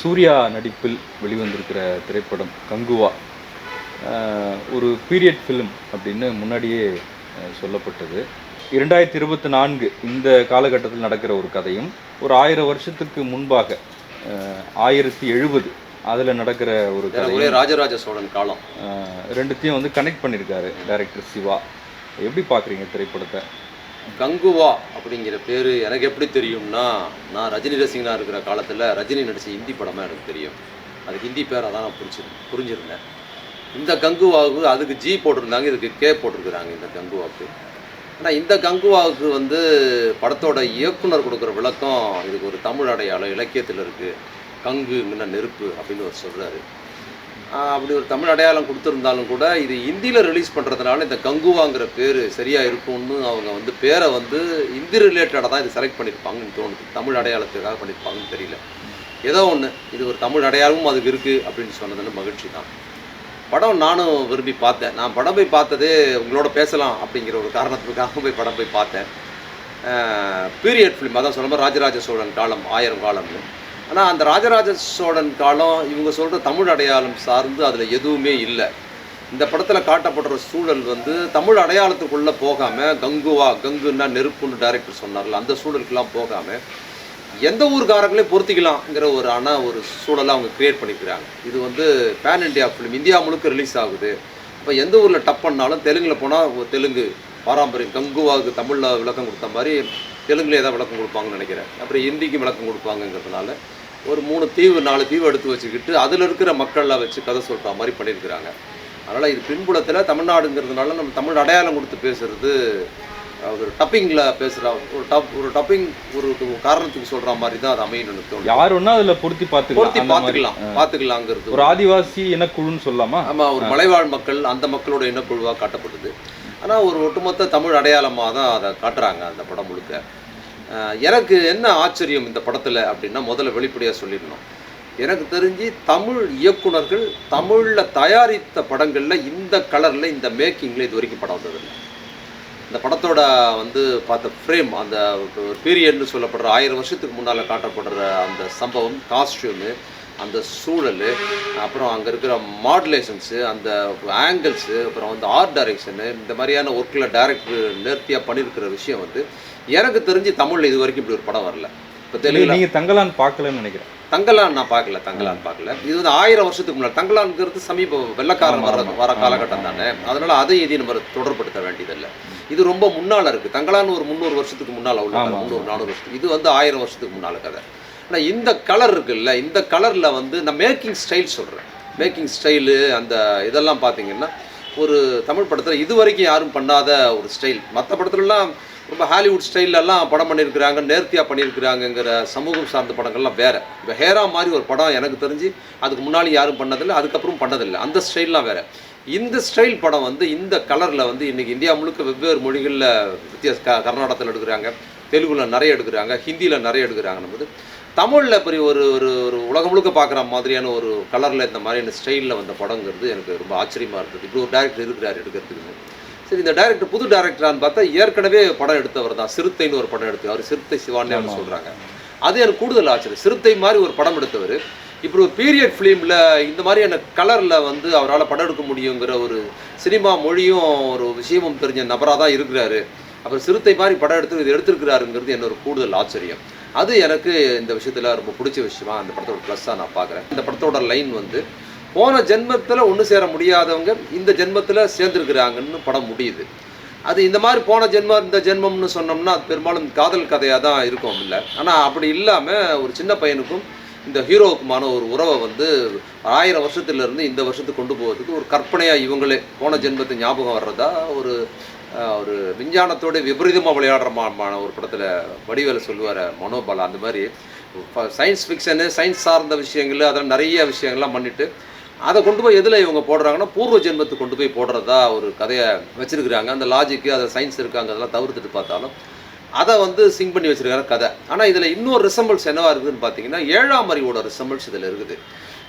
சூர்யா நடிப்பில் வெளிவந்திருக்கிற திரைப்படம் கங்குவா. ஒரு பீரியட் ஃபிலிம் அப்படின்னு முன்னாடியே சொல்லப்பட்டது. இரண்டாயிரத்தி இருபத்தி நான்கு இந்த காலகட்டத்தில் நடக்கிற ஒரு கதையும் ஒரு ஆயிரம் வருஷத்துக்கு முன்பாக ஆயிரத்தி எழுபது அதில் நடக்கிற ஒரு கதையும் ராஜராஜ சோழன் காலம். ரெண்டுத்தையும் வந்து கனெக்ட் பண்ணியிருக்காரு டைரக்டர் சிவா. எப்படி பார்க்குறீங்க திரைப்படத்தை? கங்குவா அப்படிங்கிற பேர் எனக்கு எப்படி தெரியும்னா நான் ரஜினி ரசிகனாக இருக்கிற காலத்தில் ரஜினி நடித்த ஹிந்தி படமாக எனக்கு தெரியும். அது ஹிந்தி பேராக தான் நான் புரிஞ்சு புரிஞ்சிருந்தேன். இந்த கங்குவாவுக்கு அதுக்கு ஜி போட்டிருந்தாங்க இதுக்கு கே போட்டிருக்கிறாங்க இந்த கங்குவாவுக்கு. ஆனால் இந்த கங்குவாவுக்கு வந்து படத்தோட இயக்குனர் கொடுக்குற விளக்கம் இதுக்கு ஒரு தமிழ் அடையாளம் இலக்கியத்தில் இருக்குது கங்குங்கிற நெருப்பு அப்படின்னு அவர் சொல்கிறாரு அப்படி ஒரு தமிழ் அடையாளம் கொடுத்துருந்தாலும் கூட இது ஹிந்தியில் ரிலீஸ் பண்ணுறதுனால இந்த கங்குவாங்கிற பேர் சரியாக இருக்கும்னு அவங்க வந்து பேரை வந்து ஹிந்தி ரிலேட்டடாக தான் இது செலக்ட் பண்ணியிருப்பாங்கன்னு தோணுது. தமிழ் அடையாளத்துக்காக பண்ணியிருப்பாங்கன்னு தெரியல. ஏதோ ஒன்று இது ஒரு தமிழ் அடையாளமும் அதுக்கு இருக்குது அப்படின்னு சொன்னதுன்னு மகிழ்ச்சி தான். படம் நானும் விரும்பி பார்த்தேன். நான் படம் போய் பார்த்ததே உங்களோட பேசலாம் அப்படிங்கிற ஒரு காரணத்துக்காக போய் படம் போய் பார்த்தேன். பீரியட் ஃபிலிம் அதான் சொல்ல ராஜராஜ சோழன் காலம் ஆயிரம் காலம்னு. ஆனால் அந்த ராஜராஜ சோழன் காலம் இவங்க சொல்கிற தமிழ் அடையாளம் சார்ந்து அதில் எதுவுமே இல்லை. இந்த படத்தில் காட்டப்படுற சூழல் வந்து தமிழ் அடையாளத்துக்குள்ளே போகாமல் கங்குவா கங்குன்னா நெருப்புன்னு டைரக்டர் சொன்னார்ல அந்த சூழலுக்கெல்லாம் போகாமல் எந்த ஊர்காரங்களையும் பொருத்திக்கலாம்ங்கிற ஒரு ஆனால் ஒரு சூழலை அவங்க க்ரியேட் பண்ணிக்கிறாங்க. இது வந்து பேன் இண்டியா ஃபிலிம் இந்தியா முழுக்க ரிலீஸ் ஆகுது. இப்போ எந்த ஊரில் டப் பண்ணாலும் தெலுங்கில் போனால் தெலுங்கு பாரம்பரியம் கங்குவாவுக்கு தமிழில் விளக்கம் கொடுத்த மாதிரி தெலுங்குல ஏதாவது விளக்கம் கொடுப்பாங்கன்னு நினைக்கிறேன். அப்புறம் ஹிந்திக்கு விளக்கம் கொடுப்பாங்கங்கிறதுனால ஒரு மூணு தீவு நாலு தீவு எடுத்து வச்சுக்கிட்டு அதில் இருக்கிற மக்கள்லாம் வச்சு கதை சொல்கிற மாதிரி பண்ணியிருக்கிறாங்க. அதனால் இது பின்புலத்தில் தமிழ்நாடுங்கிறதுனால நம்ம தமிழ் அடையாளம் கொடுத்து பேசுறது அஹ், ஒரு டப்பிங்கில் பேசுகிற ஒரு டப் ஒரு டப்பிங் ஒரு காரணத்துக்கு சொல்கிற மாதிரி தான் அது அமையணும்னு தோணுது. யார் வேணா அதில் பொருத்தி பொருத்தி மாதிரி. பார்த்துக்கலாம் பார்த்துக்கலாங்கிறது. ஒரு ஆதிவாசி இனக்குழுன்னு சொல்லலாமா? ஆமாம் ஒரு மலைவாழ் மக்கள் அந்த மக்களோட இனக்குழுவாக காட்டப்படுது. ஆனால் ஒரு ஒட்டுமொத்த தமிழ் அடையாளமாக தான் அதை காட்டுறாங்க அந்த படம் முழுக்க. எனக்கு என்ன ஆச்சரியம் இந்த படத்தில் அப்படின்னா முதல்ல வெளிப்படையாக சொல்லிடணும். எனக்கு தெரிஞ்சு தமிழ் இயக்குனர்கள் தமிழில் தயாரித்த படங்களில் இந்த கலரில் இந்த மேக்கிங்கில் இது வரைக்கும் படம் வந்ததில்லை இந்த படத்தோட வந்து பார்த்த ஃப்ரேம் அந்த பீரியட்னு சொல்லப்படுற ஆயிரம் வருஷத்துக்கு முன்னால் காட்டப்படுற அந்த சம்பவம் காஸ்டியூமு அந்த சூழல் அப்புறம் அங்கே இருக்கிற மாடுலேஷன்ஸு அந்த ஆங்கிள்ஸு அப்புறம் வந்து ஆர்ட் டைரக்ஷனு இந்த மாதிரியான ஒர்க்கில் டைரக்டர் நேர்த்தியாக பண்ணியிருக்கிற விஷயம் வந்து எனக்கு தெரிஞ்சு தமிழில் இது வரைக்கும் இப்படி ஒரு படம் வரல. இப்போ தெலுங்குல நீங்க தங்கலான் பார்க்கலன்னு நினைக்கிறேன். தங்கலான் நான் பார்க்கல தங்கலான் பார்க்கல. இது வந்து ஆயிரம் வருஷத்துக்கு முன்னாடி. தங்கலான்ங்கிறது சமீப வெள்ளக்காரன் வர வர காலகட்டம் தானே. அதனால அதை இதையும் நம்ம தொடர்படுத்த வேண்டியதில்லை. இது ரொம்ப முன்னால இருக்கு. தங்கலான் ஒரு முந்நூறு வருஷத்துக்கு முன்னால உள்ள ஆமா. முந்நூறு நானூறு வருஷத்துக்கு. இது வந்து ஆயிரம் வருஷத்துக்கு முன்னால கதை. ஆனால் இந்த கலர் இருக்குல்ல இந்த கலரில் வந்து நான் மேக்கிங் ஸ்டைல் சொல்கிறேன் மேக்கிங் ஸ்டைலு அந்த இதெல்லாம் பார்த்தீங்கன்னா ஒரு தமிழ் படத்தில் இது வரைக்கும் யாரும் பண்ணாத ஒரு ஸ்டைல் மற்ற படத்துலலாம் ரொம்ப ஹாலிவுட் ஸ்டைலெல்லாம் படம் பண்ணியிருக்கிறாங்க நேர்த்தியாக பண்ணியிருக்கிறாங்கங்கிற சமூகம் சார்ந்த படங்கள்லாம் வேறு. இப்போ ஹேரா மாதிரி ஒரு படம் எனக்கு தெரிஞ்சு அதுக்கு முன்னாடி யாரும் பண்ணதில்லை அதுக்கப்புறம் பண்ணதில்லை. அந்த ஸ்டைல்லாம் வேறு. இந்த ஸ்டைல் படம் வந்து இந்த கலரில் வந்து இன்றைக்கி இந்தியா முழுக்க வெவ்வேறு மொழிகளில் வித்தியாச க கர்நாடகத்தில் எடுக்கிறாங்க தெலுங்குல நிறைய எடுக்கிறாங்க ஹிந்தியில் நிறைய எடுக்கிறாங்க தமிழில் பெரிய ஒரு ஒரு ஒரு உலகம் முழுக்க பார்க்குற மாதிரியான ஒரு கலரில் இந்த மாதிரியான ஸ்டைலில் வந்த படங்கிறது எனக்கு ரொம்ப ஆச்சரியமாக இருந்தது. இப்படி ஒரு டேரக்டர் இருக்கிறார் எடுக்கிறதுக்கு. சரி இந்த டேரக்டர் புது டேரக்டரான்னு பார்த்தா ஏற்கனவே படம் எடுத்தவர் தான். சிறுத்தைன்னு ஒரு படம் எடுத்து அவர் சிறுத்தை சிவான்னு ஆமா. சொல்கிறாங்க அது எனக்கு கூடுதல் ஆச்சரியம். சிறுத்தை மாதிரி ஒரு படம் எடுத்தவர். இப்படி ஒரு பீரியட் ஃபிலிமில் இந்த மாதிரியான கலரில் வந்து அவரால் படம் எடுக்க முடியுங்கிற ஒரு சினிமா மொழியும் ஒரு விஷயமும் தெரிஞ்ச நபராக தான் இருக்கிறாரு. அப்புறம் சிறுத்தை மாதிரி படம் எடுத்து இது எடுத்திருக்கிறாருங்கிறது என்னோட கூடுதல் ஆச்சரியம். அது எனக்கு இந்த விஷயத்தில் ரொம்ப பிடிச்ச விஷயமா அந்த படத்தோட ப்ளஸ்ஸாக நான் பார்க்குறேன் இந்த படத்தோட லைன் வந்து போன ஜென்மத்தில் ஒன்று சேர முடியாதவங்க இந்த ஜென்மத்தில் சேர்ந்துருக்கிறாங்கன்னு படம் முடியுது. அது இந்த மாதிரி போன ஜென்மம் இந்த ஜென்மம்னு சொன்னோம்னா அது பெரும்பாலும் காதல் கதையாக தான் இருக்கும் இல்லை. ஆனால் அப்படி இல்லாமல் ஒரு சின்ன பையனுக்கும் இந்த ஹீரோவுக்குமான ஒரு உறவை வந்து ஆயிரம் வருஷத்துலேருந்து இந்த வருஷத்துக்கு கொண்டு போகிறதுக்கு ஒரு கற்பனையாக இவங்களே போன ஜென்மத்தை ஞாபகம் வர்றதா ஒரு ஒரு விஞ்ஞானத்தோட விபரீதமாக விளையாடுற மா- ஒரு படத்தில் வடிவேல சொல்லுவார் மனோபாலா அந்த மாதிரி. சயின்ஸ் ஃபிக்ஷனு சயின்ஸ் சார்ந்த விஷயங்கள் அதெல்லாம் நிறைய விஷயங்கள்லாம் பண்ணிவிட்டு அதை கொண்டு போய் எதில் இவங்க போடுறாங்கன்னா பூர்வ ஜென்மத்துக்கு கொண்டு போய் போடுறதா ஒரு கதையை வச்சுருக்குறாங்க. அந்த லாஜிக்கு அதில் சயின்ஸ் இருக்காங்க அதெல்லாம் தவிர்த்துட்டு பார்த்தாலும் அதை வந்து சிங் பண்ணி வச்சுருக்காங்க கதை. ஆனால் இதில் இன்னொரு ரிசம்பிள்ஸ் என்னவாக இருக்குதுன்னு பார்த்தீங்கன்னா ஏழாம் அறிவோட ரிசம்பிள்ஸ் இதில் இருக்குது.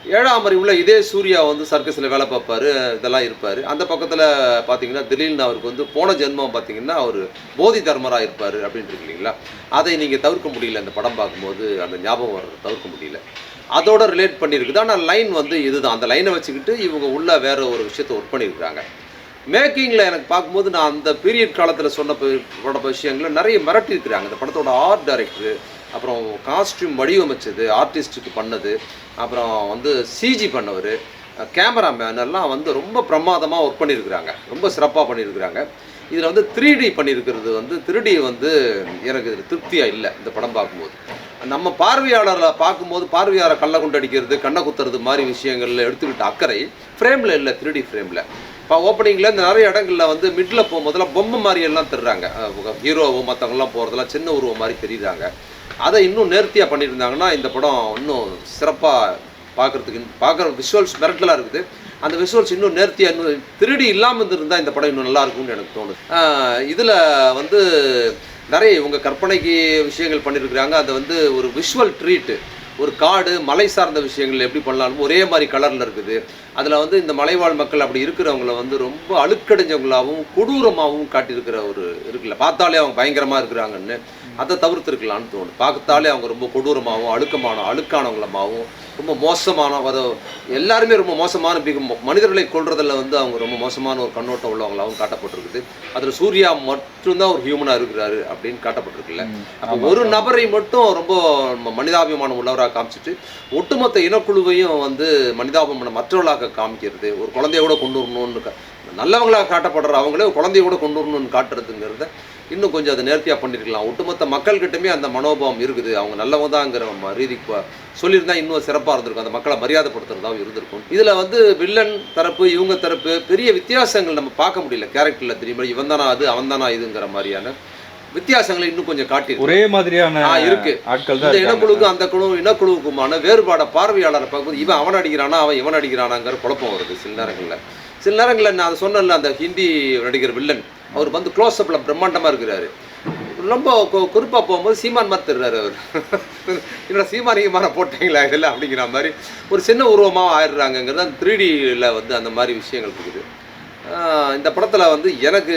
ஏழாம் அறிவுல இதே சூர்யா வந்து சர்க்கஸில் வேலை பார்ப்பாரு இதெல்லாம் இருப்பார். அந்த பக்கத்தில் பார்த்தீங்கன்னா திடீர்னு அவருக்கு வந்து போன ஜென்மம் பார்த்தீங்கன்னா அவர் போதி தர்மராக இருப்பார் அப்படின்ட்டு இருக்கு இல்லைங்களா? அதை நீங்கள் தவிர்க்க முடியல அந்த படம் பார்க்கும்போது அந்த ஞாபகம் வர்றது தவிர்க்க முடியல. அதோட ரிலேட் பண்ணியிருக்குது ஆனால் லைன் வந்து இதுதான். அந்த லைனை வச்சுக்கிட்டு இவங்க உள்ள வேற ஒரு விஷயத்தை ஒர்க் பண்ணியிருக்கிறாங்க. மேக்கிங்கில் எனக்கு பார்க்கும்போது நான் அந்த பீரியட் காலத்தில் சொன்ன பட விஷயங்களை நிறைய மிரட்டியிருக்கிறாங்க. அந்த படத்தோட ஆர்ட் டைரக்டர் அப்புறம் காஸ்டியூம் வடிவமைச்சது ஆர்டிஸ்ட்டுக்கு பண்ணது அப்புறம் வந்து சிஜி பண்ணவர் கேமராமேன் எல்லாம் வந்து ரொம்ப பிரமாதமாக ஒர்க் பண்ணியிருக்கிறாங்க ரொம்ப சிறப்பாக பண்ணியிருக்கிறாங்க இதில் வந்து த்ரீ டி பண்ணியிருக்கிறது வந்து த்ரீ வந்து எனக்கு இதில் திருப்தியாக இல்லை இந்த படம் பார்க்கும்போது. நம்ம பார்வையாளரில் பார்க்கும்போது பார்வையாளரை கல்லை கொண்டு அடிக்கிறது கண்ணை குத்துறது மாதிரி விஷயங்களில் எடுத்துக்கிட்ட அக்கறை ஃப்ரேமில் இல்லை த்ரீ டி ஃப்ரேமில் இப்போ ஓப்பனிங்கில் இந்த நிறைய இடங்களில் வந்து மிடில் போகும்போதெல்லாம் பொம்மை மாதிரி எல்லாம் தெரிறாங்க ஹீரோவும் மற்றவங்கலாம் போகிறதெல்லாம் சின்ன உருவம் மாதிரி தெரியுறாங்க. அதை இன்னும் நேர்த்தியாக பண்ணியிருந்தாங்கன்னா இந்த படம் இன்னும் சிறப்பாக பார்க்குறதுக்கு பார்க்குற விஷுவல்ஸ் மிரட்டலாக இருக்குது. அந்த விஷுவல்ஸ் இன்னும் நேர்த்தியாக இன்னும் திருடி இல்லாமல் இருந்திருந்தால் இந்த படம் இன்னும் நல்லா இருக்கும்னு எனக்கு தோணுது. இதில் வந்து நிறைய இவங்க கற்பனைக்கு விஷயங்கள் பண்ணியிருக்கிறாங்க. அதை வந்து ஒரு விஷுவல் ட்ரீட்டு ஒரு காடு மலை சார்ந்த விஷயங்கள் எப்படி பண்ணலாம் ஒரே மாதிரி கலரில் இருக்குது. அதில் வந்து இந்த மலைவாழ் மக்கள் அப்படி இருக்கிறவங்கள வந்து ரொம்ப அழுக்கடைஞ்சவங்களாகவும் கொடூரமாகவும் காட்டியிருக்கிற ஒரு இருக்குல்ல பார்த்தாலே அவங்க பயங்கரமாக இருக்கிறாங்கன்னு. அதை தவிர்த்துருக்கலான்னு தோணுது. பார்த்தாலே அவங்க ரொம்ப கொடூரமாகவும் அழுக்கமான அழுக்கானவங்களமாகவும் ரொம்ப மோசமான அதை எல்லாருமே ரொம்ப மோசமான மனிதர்களை கொல்றதுல வந்து அவங்க ரொம்ப மோசமான ஒரு கண்ணோட்டம் உள்ளவங்களாகவும் காட்டப்பட்டிருக்குது. அதில் சூர்யா மட்டும்தான் ஒரு ஹியூமனாக இருக்கிறாரு அப்படின்னு காட்டப்பட்டிருக்குல்ல. அப்போ ஒரு நபரை மட்டும் ரொம்ப மனிதாபிமானம் உள்ளவராக காமிச்சிட்டு ஒட்டுமொத்த இனக்குழுவையும் வந்து மனிதாபிமானம் மற்றவர்களாக காமிக்கிறது ஒரு குழந்தைய கூட கொண்டு வரணும்னு நல்லவங்களாக காட்டப்படுற அவங்களே ஒரு குழந்தைய கூட கொண்டு வரணும்னு காட்டுறதுங்கிறத இன்னும் கொஞ்சம் அதை நேர்த்தியாக பண்ணியிருக்கலாம் ஒட்டுமொத்த மக்கள்கிட்டயுமே அந்த மனோபாவம் இருக்குது. அவங்க நல்லவங்க தாங்கிற ரீதிக்கு சொல்லியிருந்தா இன்னும் சிறப்பாக இருந்திருக்கும். அந்த மக்களை மரியாதைப்படுத்துறதாவும் இருந்திருக்கும். இதில் வந்து வில்லன் தரப்பு இவங்க தரப்பு பெரிய வித்தியாசங்கள் நம்ம பார்க்க முடியல. கேரக்டரில் தெரியுமா? இவன் தானா அது அவன் தானா இதுங்கிற மாதிரியான வித்தியாசங்களை இன்னும் கொஞ்சம் காட்டி ஒரே மாதிரியான இருக்கு. இந்த. இனக்குழுக்கும் அந்த குழு இனக்குழுவுக்குமான வேறுபாடை பார்வையாளரை பார்க்கும்போது இவன் அவன் அடிக்கிறானா அவன் இவன் அடிக்கிறானாங்கிற குழப்பம் வருது சில நேரங்களில். சில நேரங்களில் நான் அதை சொன்னேன்ல அந்த ஹிந்தி நடிகர் வில்லன். அவர் வந்து க்ளோஸ் அப்பில் பிரம்மாண்டமாக இருக்கிறாரு. ரொம்ப குறிப்பாக போகும்போது சீமான் மாதிரி தருறாரு அவர். என்னோட சீமானிகமான போட்டீங்களா இதில் அப்படிங்கிற மாதிரி ஒரு சின்ன உருவமாக ஆயிடுறாங்கங்கிறது அந்த த்ரீடியில் வந்து அந்த மாதிரி விஷயங்கள் இருக்குது. இந்த படத்தில் வந்து எனக்கு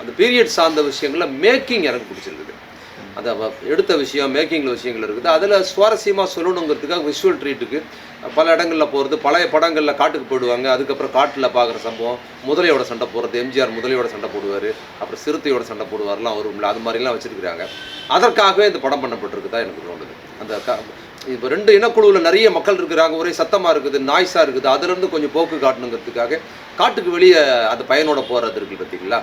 அந்த பீரியட் சார்ந்த விஷயங்களில் மேக்கிங் எனக்கு பிடிச்சிருக்குது. அந்த எடுத்த விஷயம் மேக்கிங்கில் விஷயங்கள் இருக்குது. அதில் சுவாரஸ்யமாக சொல்லணுங்கிறதுக்காக விஷுவல் ட்ரீட்டுக்கு பல இடங்களில் போகிறது பழைய படங்களில் காட்டுக்கு போயிடுவாங்க. அதுக்கப்புறம் காட்டில் பார்க்குற சம்பவம். முதலையோட சண்டை போடுறது எம்ஜிஆர் முதலையோட சண்டை போடுவார். அப்புறம் சிறுத்தையோட சண்டை போடுவார்லாம் வரும்ல அது மாதிரிலாம் வச்சுருக்கிறாங்க. அதற்காகவே இந்த படம் பண்ணப்பட்டிருக்குதா எனக்கு தோணுது. அந்த இப்போ ரெண்டு இனக்குழுவில் நிறைய மக்கள் இருக்கிறாங்க. ஒரே சத்தமாக இருக்குது நாய்ஸாக இருக்குது. அதுலேருந்து கொஞ்சம் போக்கு காட்டணுங்கிறதுக்காக காட்டுக்கு வெளியே அந்த பையனோட போகிறது இருக்கு பார்த்தீங்களா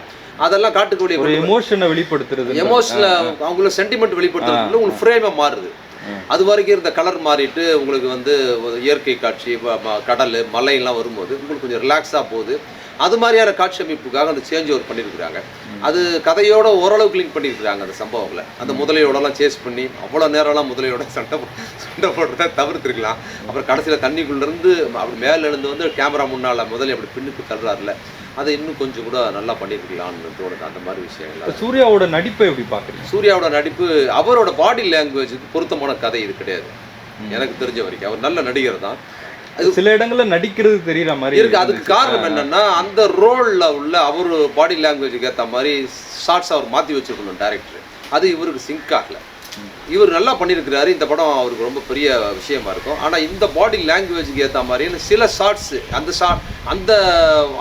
அதெல்லாம் காட்டுக்கு வெளியே எமோஷனை வெளிப்படுத்துறது எமோஷனல் அவங்கள சென்டிமெண்ட் வெளிப்படுத்துறதுக்குள்ள உங்களுக்கு ஃப்ரேமாக மாறுது. அது வரைக்கும் இருந்த கலர் மாறிட்டு உங்களுக்கு வந்து இயற்கை காட்சி கடல் மலையெல்லாம் வரும்போது உங்களுக்கு கொஞ்சம் ரிலாக்ஸாக போகுது. அது மாதிரியான காட்சி அமைப்புக்காக அந்த சேஞ்ச் ஓவர் பண்ணியிருக்கிறாங்க அது கதையோட ஓரளவுக்கு லிங்க் பண்ணியிருக்கிறாங்க அந்த சம்பவங்களை. அந்த முதலையோடலாம் சேஸ் பண்ணி அவ்வளோ நேரம்லாம் முதலையோட சண்டை சண்டை போடுறத தவிர்த்துருக்கலாம். அப்புறம் கடைசியில் தண்ணிக்குள்ளேருந்து அப்படி மேலே இருந்து வந்து கேமரா முன்னால் முதல்ல அப்படி பின்னுக்கு தள்ளுறாருல அதை இன்னும் கொஞ்சம் கூட நல்லா பண்ணியிருக்கலாம்னு தோணுது. அந்த மாதிரி விஷயங்கள். சூர்யாவோட நடிப்பை எப்படி பாக்குறீங்க சூர்யாவோட நடிப்பு அவரோட பாடி லாங்குவேஜுக்கு பொருத்தமான கதை இது கிடையாது. எனக்கு தெரிஞ்ச வரைக்கும். அவர் நல்ல நடிகர் தான். சில இடங்கள்ல நடிக்கிறது தெரியற மாதிரி இருக்கு. அதுக்கு. காரணம் என்னன்னா அந்த ரோல்ல உள்ள அவர் பாடி லாங்குவேஜுக்கு ஏற்ற மாதிரி ஷார்ட்ஸ் அவர் மாற்றி வச்சிருக்கணும் டேரக்டர் அது இவருக்கு சிங்க் ஆகல. இவர் நல்லா பண்ணியிருக்கிறாரு. இந்த படம் அவருக்கு ரொம்ப பெரிய விஷயமா இருக்கும். ஆனால் இந்த பாடி லாங்குவேஜுக்கு ஏற்ற மாதிரியான சில ஷார்ட்ஸு அந்த ஷார்ட் அந்த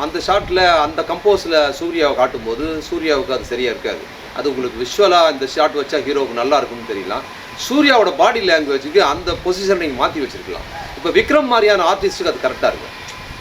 அந்த ஷார்ட்டில் அந்த கம்போஸில் சூர்யாவை காட்டும்போது சூர்யாவுக்கு அது சரியாக இருக்காது. அது உங்களுக்கு விஷுவலாக இந்த ஷாட் வச்சா ஹீரோவுக்கு நல்லா இருக்கும்னு தெரியலாம். சூர்யாவோட பாடி லாங்குவேஜுக்கு அந்த பொசிஷன் நீங்கள் மாற்றி வச்சுருக்கலாம். இப்போ விக்ரம் மாதிரியான ஆர்டிஸ்ட்டுக்கு அது கரெக்டாக இருக்கும்.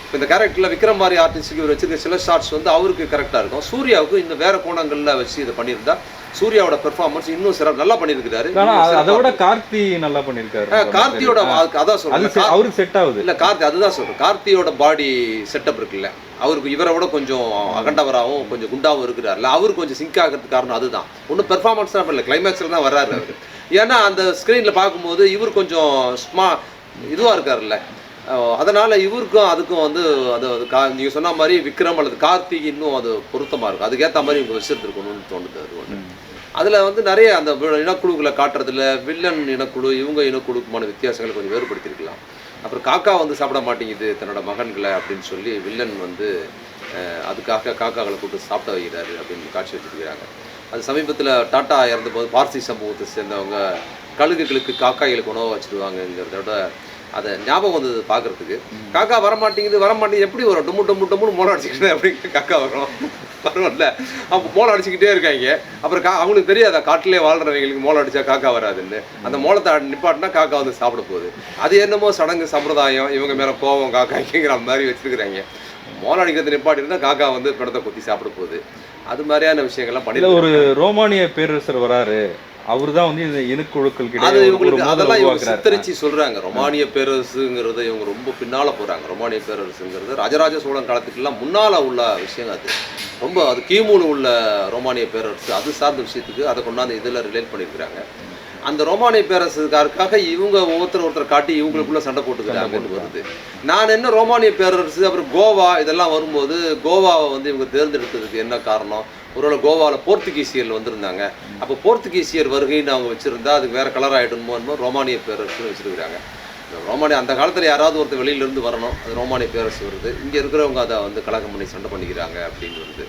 இப்போ இந்த கேரக்டரில் விக்ரம் மாதிரி ஆர்டிஸ்ட்டுக்கு இவர் வச்சிருக்க சில ஷார்ட்ஸ் வந்து அவருக்கு கரெக்டாக இருக்கும். சூர்யாவுக்கு இந்த வேற கோணங்களில் வச்சு இதை பண்ணியிருந்தா சூர்யாவோட பெர்ஃபார்மன்ஸ் இன்னும் சிற நல்லா பண்ணியிருக்கிறாரு. அது- சிறப்பா விட கார்த்தி நல்லா பண்ணிருக்காரு ஆ, கார்த்தியோட அதான் அது சொல்றேன் அவருக்கு செட் ஆகுது. இல்ல கார்த்தி அதுதான் சொல்றேன். கார்த்தியோட பாடி செட்டப் இருக்குல்ல அவருக்கு இவரை விட கொஞ்சம் அகண்டவராகவும் கொஞ்சம் குண்டாவும் இருக்கிறார்ல அவர் கொஞ்சம் சிங்க் ஆகிறதுக்கு காரணம் அதுதான். ஒன்றும் பெர்ஃபார்மன்ஸ் தான் இல்லை கிளைமேக்ஸில் தான் வர்றாரு அவர். ஏன்னா அந்த ஸ்க்ரீனில் பார்க்கும்போது இவர் கொஞ்சம் ஸ்மா இதுவாக இருக்கார்ல அஹ் அதனால இவருக்கும் அதுக்கும் வந்து அது அது கா நீங்கள் சொன்ன மாதிரி விக்ரம் அல்லது கார்த்திக் இன்னும் அது பொருத்தமாக இருக்கும். அதுக்கேற்ற மாதிரி இவங்க வச்சிருந்துருக்கணும்னு தோணுது அது ஒன்று அதில் வந்து நிறைய அந்த இனக்குழுக்களை காட்டுறதுல வில்லன் இனக்குழு இவங்க இனக்குழுக்குமான வித்தியாசங்களை கொஞ்சம் வேறுபடுத்தியிருக்கலாம். அப்புறம் காக்கா வந்து சாப்பிட மாட்டேங்குது தன்னோட மகன்களை அப்படின்னு சொல்லி வில்லன் வந்து அதுக்காக காக்காக்களை கூப்பிட்டு சாப்பிட வைக்கிறாரு அப்படின்னு காட்சி வச்சுருக்கிறாங்க. அது சமீபத்தில் டாட்டா இறந்தபோது பார்சி சமூகத்தை சேர்ந்தவங்க கழுகுகளுக்கு காக்காய்களுக்கு உணவு வச்சுருவாங்கங்கிறத விட அதை ஞாபகம் வந்தது பார்க்கறதுக்கு. காக்கா வர மாட்டேங்குது வர மாட்டேங்குது எப்படி வரும்? டும்மு டும்மு டும்முன்னு மோளம் அடிச்சுக்கிட்டு அப்படிங்கிற காக்கா வரும். வரும்ல அப்போ மோளம் அடிச்சுக்கிட்டே இருக்காங்க. அப்புறம் கா அவங்களுக்கு தெரியாதா? காட்டிலே வாழ்றவங்களுக்கு மோளம் அடிச்சா காக்கா வராதுன்னு. அந்த மோளத்தை நிப்பாட்டினா காக்கா வந்து சாப்பிட போகுது. அது என்னமோ சடங்கு சம்பிரதாயம் இவங்க மேலே கோவம் காக்காய்க்குங்கிற மாதிரி வச்சிருக்கிறாங்க. மோளம் அடிக்கிறது நிப்பாட்டி இருந்தால் காக்கா வந்து பிடத்தை கொத்தி சாப்பிட போகுது. அது மாதிரியான விஷயங்கள்லாம் பண்ணி ஒரு ரோமானிய பேரரசர் வராரு. அவரு தான் வந்து இந்த இனக்குழுக்கள் கிடையாது இவங்களுக்கு அதெல்லாம் இவங்க சித்தரிச்சு சொல்றாங்க. ரொமானிய பேரரசுங்கிறத இவங்க ரொம்ப பின்னால போறாங்க. ரொமானிய பேரரசுங்கிறது ராஜராஜ சோழன் காலத்துக்கெல்லாம் முன்னால உள்ள விஷயம் அது. ரொம்ப அது கிமுல உள்ள ரோமானிய பேரரசு அது சார்ந்த விஷயத்துக்கு அதை கொண்டாந்து இதுல ரிலேட் பண்ணியிருக்கிறாங்க. அந்த ரோமானிய பேரரசுக்காருக்காக இவங்க ஒவ்வொருத்தர் ஒருத்தர் காட்டி இவங்களுக்குள்ள சண்டை போட்டுக்கிறாங்கன்னு வருது நான் என்ன ரோமானிய பேரரசு அப்புறம் கோவா இதெல்லாம் வரும்போது கோவாவை வந்து இவங்க தேர்ந்தெடுத்ததுக்கு என்ன காரணம்? ஒருவேளை கோவாவில் போர்த்துகீசியர் வந்திருந்தாங்க. அப்போ போர்த்துகீசியர் வருகைன்னு அவங்க வச்சிருந்தா அதுக்கு வேற கலர் ஆகிடுமோ ரோமானிய பேரரசுன்னு வச்சிருக்கிறாங்க. ரோமானிய அந்த காலத்தில் யாராவது ஒருத்தர் வெளியில இருந்து வரணும். அது ரோமானிய பேரரசு வருது. இங்கே இருக்கிறவங்க அதை வந்து கலகம் பண்ணி சண்டை பண்ணிக்கிறாங்க அப்படின்னு வருது.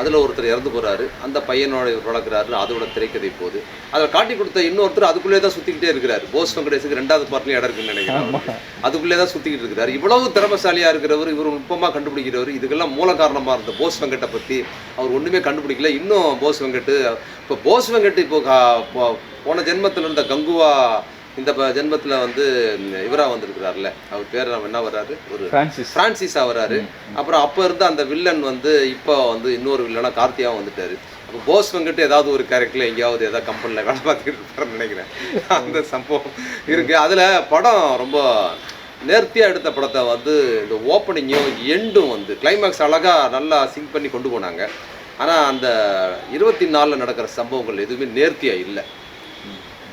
அதில் ஒருத்தர் இறந்து போறாரு. அந்த பையனோட வளர்க்குறாரு அதோட திரைக்கதை போகுது அதில் காட்டி கொடுத்த இன்னொருத்தர் அதுக்குள்ளே தான் சுற்றிக்கிட்டே இருக்கிறாரு. போஸ் வெங்கடேஷுக்கு ரெண்டாவது பார்ட்லையும் இடம் இருக்குன்னு நினைக்கிறேன் அவருக்கு. அதுக்குள்ளே தான் சுற்றிக்கிட்டு இருக்கிறாரு. இவ்வளவு திறமசாலியாக இருக்கிறவர் இவர் நுட்பமாக கண்டுபிடிக்கிறவர் இதுக்கெல்லாம் மூல காரணமாக இருந்த போஸ் வெங்கட்டை பற்றி அவர் ஒன்றுமே கண்டுபிடிக்கல. இன்னும் போஸ் வெங்கட்டு இப்போ போஸ் வெங்கட் இப்போ போன ஜென்மத்தில் இருந்த கங்குவா இந்த ஜென்மத்தில் வந்து இவராக வந்திருக்கிறார்ல. அவர் பேர் நம்ம என்ன வர்றாரு? ஒரு பிரான்சிஸ் பிரான்சிஸா வராரு அப்புறம் அப்போ இருந்த அந்த வில்லன் வந்து இப்போ வந்து இன்னொரு வில்லனா கார்த்தியா வந்துட்டாரு. அப்போ போஸ் வெங்கட் ஏதாவது ஒரு கேரக்டர்ல எங்கேயாவது ஏதாவது கம்பெனியில் வேலை பார்த்துக்கிட்டு இருப்பாருன்னு நினைக்கிறேன். அந்த சம்பவம் இருக்கு. அதில் படம் ரொம்ப நேர்த்தியாக எடுத்த படத்தை வந்து இந்த ஓப்பனிங்கும் எண்டும் வந்து கிளைமேக்ஸ் அழகாக நல்லா சிங்க் பண்ணி கொண்டு போனாங்க. ஆனால் அந்த இருபத்தி நாலில் நடக்கிற சம்பவங்கள் எதுவுமே நேர்த்தியாக இல்லை.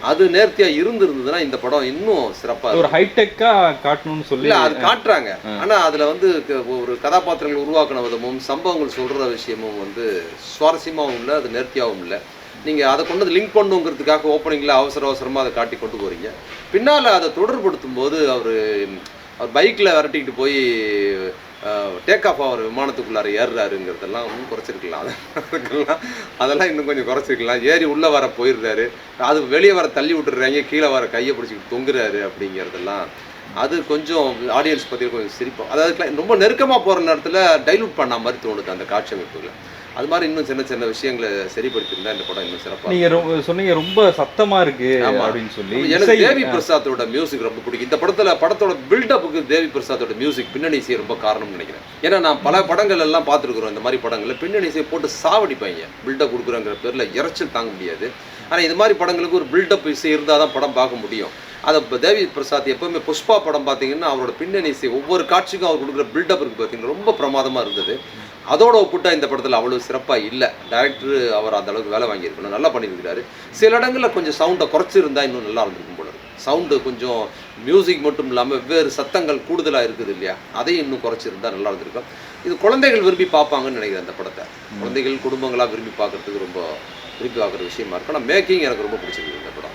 அது நேர்த்தியாக இருந்திருந்ததுன்னா இந்த படம் இன்னும் சிறப்பாக ஒரு ஹைடெக்கா காட்டணும்னு சொல்லி இல்ல அது காட்டுறாங்க. ஆனா அதுல வந்து ஒரு கதாபாத்திரங்கள் உருவாக்கின விதமும் சம்பவங்கள் சொல்ற விஷயமும் வந்து சுவாரஸ்யமாவும் இல்லை அது நேர்த்தியாகவும் இல்லை. நீங்க அதை கொண்டு வந்து லிங்க் பண்ணுங்கிறதுக்காக ஓப்பனிங்ல அவசர அவசரமா அதை காட்டி கொண்டு போறீங்க. பின்னால அதை தொடர்படுத்தும் போது அவரு அவர் பைக்ல விரட்டிக்கிட்டு போய் டேக் ஆஃப் ஆகிற விமானத்துக்குள்ளார ஏறுறாருங்கிறதெல்லாம் இன்னும் குறைச்சிருக்கலாம். அதுக்கெல்லாம் அதெல்லாம் இன்னும் கொஞ்சம் குறைச்சிருக்கலாம். ஏறி உள்ளே வர போயிடுறாரு. அது வெளியே வர தள்ளி விட்டுறாங்க கீழே வர கையை பிடிச்சிக்கிட்டு தொங்குறாரு அப்படிங்கிறதெல்லாம். அது கொஞ்சம் ஆடியன்ஸ் பற்றி கொஞ்சம் சிரிப்போம் அதாவது ரொம்ப நெருக்கமாக போகிற நேரத்தில் டைலூட் பண்ண மாதிரி தோணுது அந்த காட்சி அமைப்புகளை அது மாதிரி இன்னும் சின்ன சின்ன விஷயங்களை சரிப்படுத்தியிருந்தா இந்த படம் இன்னும் சிறப்பாக நீங்க ரொம்ப சொன்னீங்க ரொம்ப சத்தமா இருக்கு. அப்படின்னு சொல்லி. எனக்கு தேவி பிரசாத்தோட மியூசிக் ரொம்ப பிடிக்கும். இந்த படத்துல படத்தோட பில்டப்புக்கு தேவி பிரசாத்தோட மியூசிக் பின்னணி இசை ரொம்ப காரணம்னு நினைக்கிறேன். ஏன்னா நான் பல படங்கள் எல்லாம் பார்த்துருக்குறோம் இந்த மாதிரி படங்கள்ல. பின்னணி இசையை போட்டு சாவடிப்பாங்க. பில்டப் கொடுக்குறங்கிற பேர்ல இறைச்சல் தாங்க முடியாது. ஆனா இது மாதிரி படங்களுக்கு ஒரு பில்டப் இசை இருந்தால் தான் படம் பார்க்க முடியும். அதை தேவி பிரசாத் எப்பவுமே புஷ்பா படம் பார்த்தீங்கன்னா அவரோட பின்னணி இசை ஒவ்வொரு காட்சிக்கும் அவர் கொடுக்குற பில்டப் இருக்கு பார்த்தீங்கன்னா ரொம்ப பிரமாதமா இருந்தது. அதோட ஒப்பிட்டா இந்த படத்தில் அவ்வளோ சிறப்பாக இல்லை. டேரக்டர் அவர் அந்த அளவுக்கு வேலை வாங்கியிருக்கணும் நல்லா பண்ணியிருக்கிறாரு. சில இடங்களில் கொஞ்சம் சவுண்டை குறைச்சிருந்தா இன்னும் நல்லா இருந்திருக்கும் போல சவுண்டு கொஞ்சம் மியூசிக் மட்டும் இல்லாமல் வெவ்வேறு சத்தங்கள் கூடுதலாக இருக்குது இல்லையா? அதையும் இன்னும் குறைச்சிருந்தா நல்லா இருந்திருக்கும். இது குழந்தைகள் விரும்பி பார்ப்பாங்கன்னு நினைக்கிறேன் அந்த படத்தை. குழந்தைகள் குடும்பங்களாக விரும்பி பார்க்கறதுக்கு ரொம்ப விரும்பி பார்க்குற விஷயமா இருக்கும். ஆனால் மேக்கிங் எனக்கு ரொம்ப பிடிச்சிருக்கு இந்த படம்.